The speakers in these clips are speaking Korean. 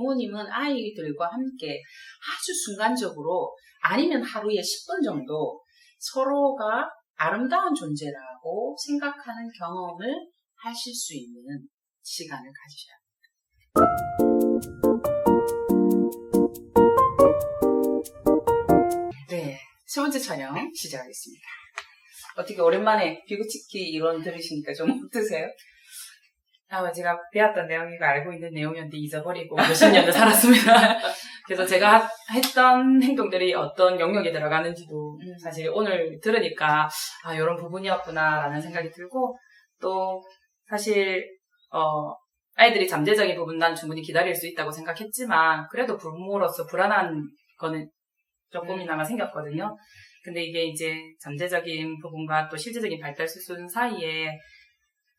부모님은 아이들과 함께 아주 순간적으로 아니면 하루에 10분 정도 서로가 아름다운 존재라고 생각하는 경험을 하실 수 있는 시간을 가지셔야 합니다. 네, 세 번째 촬영 시작하겠습니다. 어떻게 오랜만에 비구치키 이론 들으시니까 좀 어떠세요? 아, 제가 배웠던 내용이고 알고 있는 내용이었는데 잊어버리고 몇십 년을 살았습니다. 그래서 제가 했던 행동들이 어떤 영역에 들어가는지도 음. 사실 오늘 들으니까 아, 이런 부분이었구나라는 생각이 들고 또 사실 어, 아이들이 잠재적인 부분 난 충분히 기다릴 수 있다고 생각했지만 그래도 부모로서 불안한 거는 조금이나마 생겼거든요. 근데 이게 이제 잠재적인 부분과 또 실제적인 발달 수준 사이에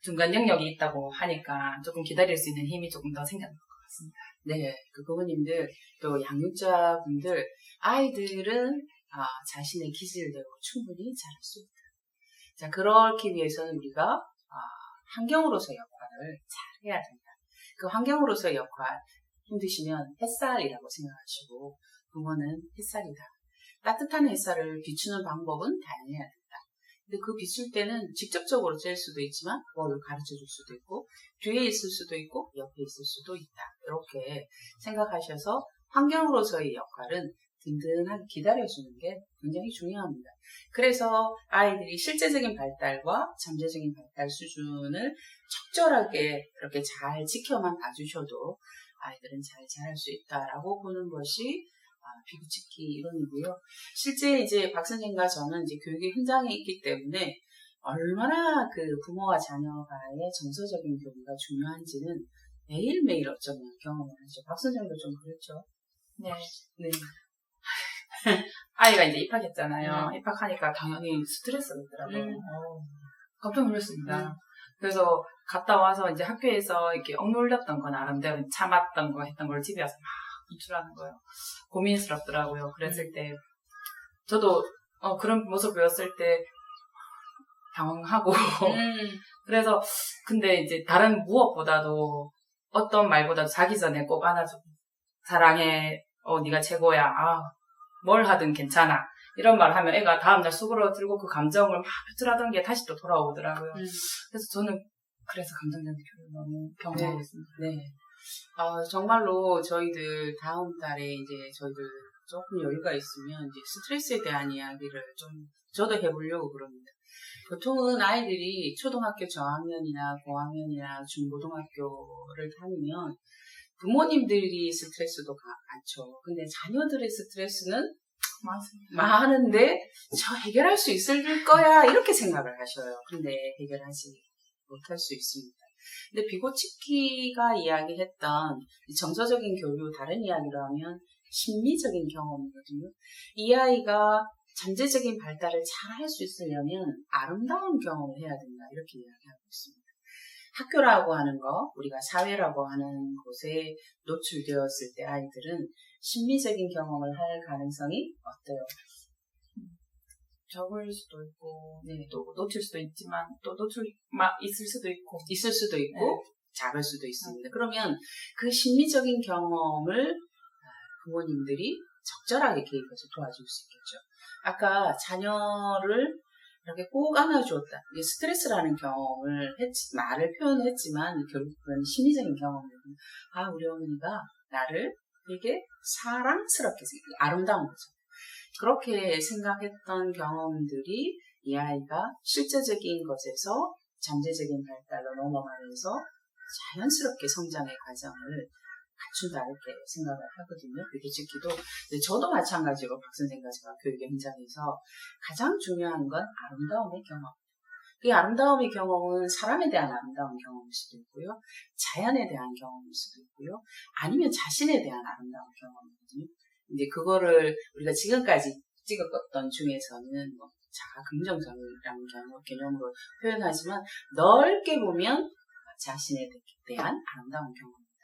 중간 영역이 있다고 하니까 조금 기다릴 수 있는 힘이 조금 더 생겼는 것 같습니다. 네, 그 부모님들 또 양육자분들 아이들은 아, 자신의 기질대로 충분히 잘할 수 있다. 자, 그렇기 위해서는 우리가 아, 환경으로서의 역할을 잘 해야 된다. 그 환경으로서의 역할 힘드시면 햇살이라고 생각하시고 부모는 햇살이다. 따뜻한 햇살을 비추는 방법은 다양해야 된다. 근데 그 비출 때는 직접적으로 쬐일 수도 있지만 뭘 가르쳐 줄 수도 있고 뒤에 있을 수도 있고 옆에 있을 수도 있다. 이렇게 생각하셔서 환경으로서의 역할은 든든하게 기다려주는 게 굉장히 중요합니다. 그래서 아이들이 실제적인 발달과 잠재적인 발달 수준을 적절하게 이렇게 잘 지켜만 봐주셔도 아이들은 잘 자랄 수 있다라고 보는 것이 아, 비구치기 이론이고요. 실제 이제 박 선생님과 저는 이제 교육의 현장에 있기 때문에 얼마나 그 부모와 자녀가의 정서적인 교류가 중요한지는 매일매일 어쩌면 경험을 하죠. 박 선생님도 좀 그렇죠. 네. 네. 아이가 이제 입학했잖아요. 음. 입학하니까 당연히 스트레스가 있더라고요. 음. 어, 깜짝 놀랐습니다. 음. 그래서 갔다 와서 이제 학교에서 이렇게 억눌렸던 건 나름대로 참았던 거 했던 걸 집에 와서 막 분출하는 거예요. 고민스럽더라고요. 그랬을 때. 저도 어, 그런 모습 보였을 때 당황하고. 음. 그래서 근데 이제 다른 무엇보다도 어떤 말보다도 자기 전에 꼭 안아주고 사랑해. 어 네가 최고야. 아 뭘 하든 괜찮아. 이런 말 하면 애가 다음날 수그러 들고 그 감정을 막 표출하던 게 다시 또 돌아오더라고요. 음. 그래서 저는 그래서 감정적인 교육을 너무 경험하고 있습니다. 네. 아, 정말로 저희들 다음 달에 이제 저희들 조금 여유가 있으면 이제 스트레스에 대한 이야기를 좀 저도 해보려고 그럽니다. 보통은 아이들이 초등학교 저학년이나 고학년이나 중고등학교를 다니면 부모님들이 스트레스도 가- 많죠. 근데 자녀들의 스트레스는 맞습니다 많은데 저 해결할 수 있을 거야 이렇게 생각을 하셔요. 근데 해결하지 못할 수 있습니다. 근데 비고치키가 이야기했던 이 정서적인 교류 다른 이야기로 하면 심리적인 경험이거든요. 이 아이가 잠재적인 발달을 잘 할 수 있으려면 아름다운 경험을 해야 된다 이렇게 이야기하고 있습니다. 학교라고 하는 거, 우리가 사회라고 하는 곳에 노출되었을 때 아이들은 심리적인 경험을 할 가능성이 어때요? 적을 수도 있고 네. 또 놓칠 수도 있지만 또 놓칠 막 있을 수도 있고 있을 수도 있고 네. 작을 수도 있습니다. 그러면 그 심리적인 경험을 아, 부모님들이 적절하게 개입해서 도와줄 수 있겠죠. 아까 자녀를 이렇게 꼭 안아주었다. 이게 스트레스라는 경험을 했지, 말을 표현했지만 결국 그건 심리적인 경험이거든요. 아, 우리 어머니가 나를 되게 사랑스럽게 생각, 아름다운 거죠. 그렇게 생각했던 경험들이 이 아이가 실제적인 것에서 잠재적인 발달로 넘어가면서 자연스럽게 성장의 과정을 갖춘다 이렇게 생각을 하거든요. 그게 근데 저도 마찬가지로 박 선생과 제가 교육의 현장에서 가장 중요한 건 아름다움의 경험. 이 아름다움의 경험은 사람에 대한 아름다운 경험일 수도 있고요. 자연에 대한 경험일 수도 있고요. 아니면 자신에 대한 아름다운 경험이거든요. 이제 그거를 우리가 지금까지 찍었던 중에서는 뭐 자아 긍정적이라는 개념- 개념으로 표현하지만 넓게 보면 자신에 대한 아름다운 경험입니다.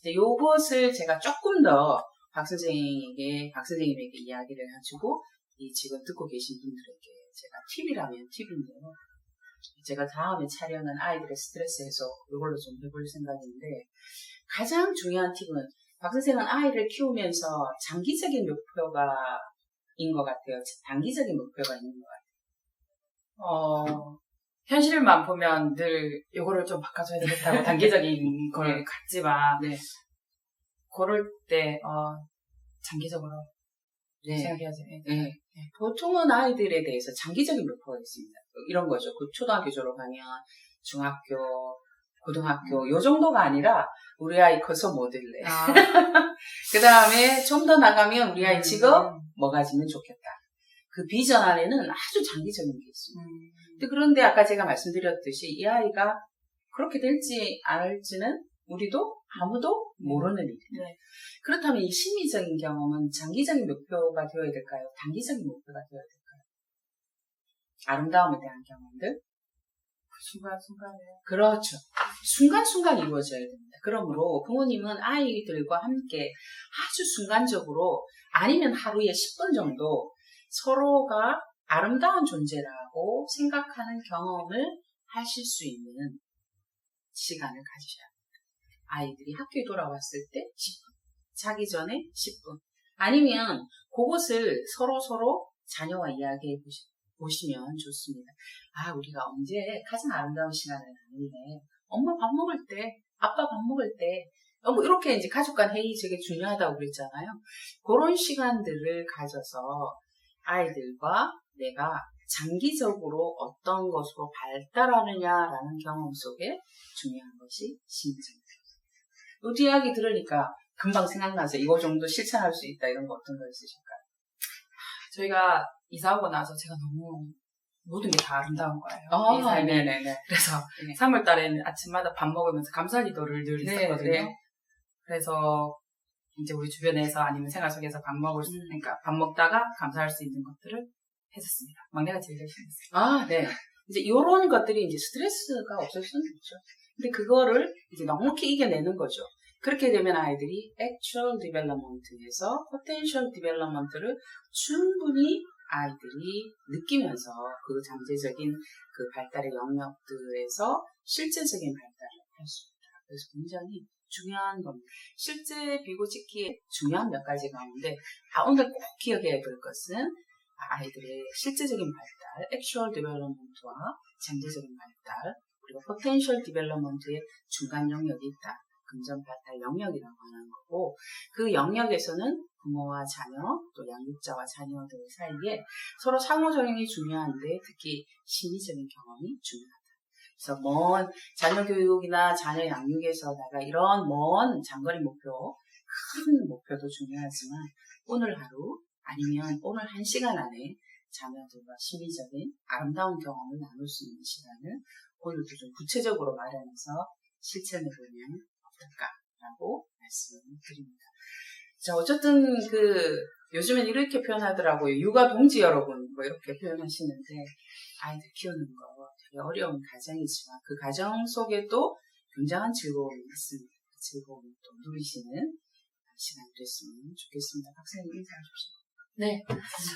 이제 요것을 제가 조금 더 박 선생에게, 박 선생님에게 이야기를 해주고, 이 지금 듣고 계신 분들에게 제가 팁이라면 팁인데요. 제가 다음에 촬영은 아이들의 스트레스 해소 이걸로 좀 해볼 생각인데, 가장 중요한 팁은 박 선생은 아이를 키우면서 장기적인 목표가 인것 같아요. 단기적인 목표가 있는 것 같아요. 어, 현실만 보면 늘 요거를 좀 바꿔줘야 되겠다고 단기적인 걸 네. 갖지만 네. 그럴 때 어, 장기적으로 네. 생각해야지. 네. 네. 보통은 아이들에 대해서 장기적인 목표가 있습니다. 이런 거죠. 그 초등학교 졸업하면 중학교, 고등학교 요 정도가 아니라 우리 아이 커서 뭐 될래. 아, 그 다음에 좀 더 나가면 우리 아이 직업 음, 뭐 가 지면 좋겠다. 그 비전 안에는 아주 장기적인 게 있습니다. 음, 근데 그런데 아까 제가 말씀드렸듯이 이 아이가 그렇게 될지 않을지는 우리도 아무도 모르는 일이에요. 네. 그렇다면 이 심리적인 경험은 장기적인 목표가 되어야 될까요? 단기적인 목표가 되어야 될까요? 아름다움에 대한 경험들? 그 순간순간에 그렇죠. 순간순간 이루어져야 됩니다. 그러므로 부모님은 아이들과 함께 아주 순간적으로 아니면 하루에 10분 정도 서로가 아름다운 존재라고 생각하는 경험을 하실 수 있는 시간을 가지셔야 합니다. 아이들이 학교에 돌아왔을 때 10분, 자기 전에 10분, 아니면 그것을 서로 서로 자녀와 이야기해 보시, 보시면 좋습니다. 아, 우리가 언제 가장 아름다운 시간을 나눌래? 엄마 밥 먹을 때, 아빠 밥 먹을 때, 어, 뭐 이렇게 이제 가족 간 회의 되게 중요하다고 그랬잖아요. 그런 시간들을 가져서 아이들과 내가 장기적으로 어떤 것으로 발달하느냐라는 경험 속에 중요한 것이 심리입니다. 우리 이야기 들으니까 금방 생각나서 이거 정도 실천할 수 있다 이런 거 어떤 거 있으실까요? 저희가 이사 오고 나서 제가 너무 모든 게 다 아름다운 거예요. 이 삶이. 네네네. 그래서 네. 3월 달에는 아침마다 밥 먹으면서 감사 기도를 늘 네, 했었거든요. 네. 그래서 이제 우리 주변에서 아니면 생활 속에서 밥 먹을 수, 음. 그러니까 밥 먹다가 감사할 수 있는 것들을 했었습니다. 막내가 제일 열심히 했어요. 아, 네. 이제 이런 것들이 이제 스트레스가 없을 수는 있죠. 근데 그거를 이제 넉넉히 이겨내는 거죠. 그렇게 되면 아이들이 actual development에서 potential development를 충분히 아이들이 느끼면서 그 잠재적인 그 발달의 영역들에서 실제적인 발달을 할 수 있다. 그래서 굉장히 중요한 겁니다. 실제 비고 찍기에 중요한 몇 가지 가운데 아, 오늘 꼭 기억해야 될 것은 아이들의 실제적인 발달, actual development와 잠재적인 발달, 그리고 potential development의 중간 영역이 있다. 금전 발달 영역이라고 하는 거고, 그 영역에서는 부모와 자녀, 또 양육자와 자녀들 사이에 서로 상호작용이 중요한데 특히 심리적인 경험이 중요하다. 그래서 먼 자녀 교육이나 자녀 양육에서 다가 이런 먼 장거리 목표, 큰 목표도 중요하지만 오늘 하루 아니면 오늘 한 시간 안에 자녀들과 심리적인 아름다운 경험을 나눌 수 있는 시간을 오늘도 좀 구체적으로 마련해서 실천해 보면 어떨까라고 말씀을 드립니다. 자, 어쨌든 그 요즘엔 이렇게 표현하더라고요. 육아 동지 여러분 뭐 이렇게 표현하시는데 아이들 키우는 거 되게 어려운 가정이지만 그 가정 속에도 굉장한 즐거움이 있습니다. 그 즐거움을 또 누리시는 시간이 됐으면 좋겠습니다. 박사님 인사하십시오. 네.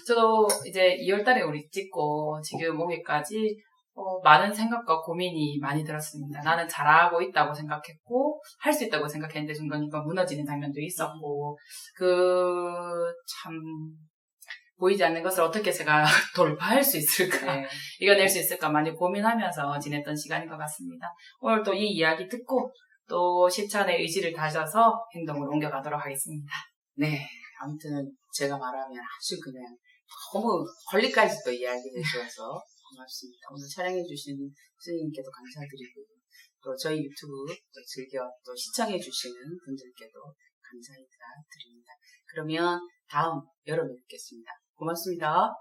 저도 이제 2월 달에 우리 찍고 지금 오기까지 어, 많은 생각과 고민이 많이 들었습니다. 나는 잘하고 있다고 생각했고 할 수 있다고 생각했는데 중간중간 무너지는 장면도 있었고 그 참 보이지 않는 것을 어떻게 제가 돌파할 수 있을까 네. 이겨낼 수 있을까 많이 고민하면서 지냈던 시간인 것 같습니다. 오늘 또 이 이야기 듣고 또 실천의 의지를 다져서 행동을 옮겨가도록 하겠습니다. 네. 아무튼 제가 말하면 아주 그냥 너무 권리까지 또 이야기해 주셔서 고맙습니다. 오늘 촬영해 주신 스님께도 감사드리고 또 저희 유튜브 또 즐겨 또 시청해주시는 분들께도 감사 인사 드립니다. 그러면 다음 여름에 뵙겠습니다. 고맙습니다.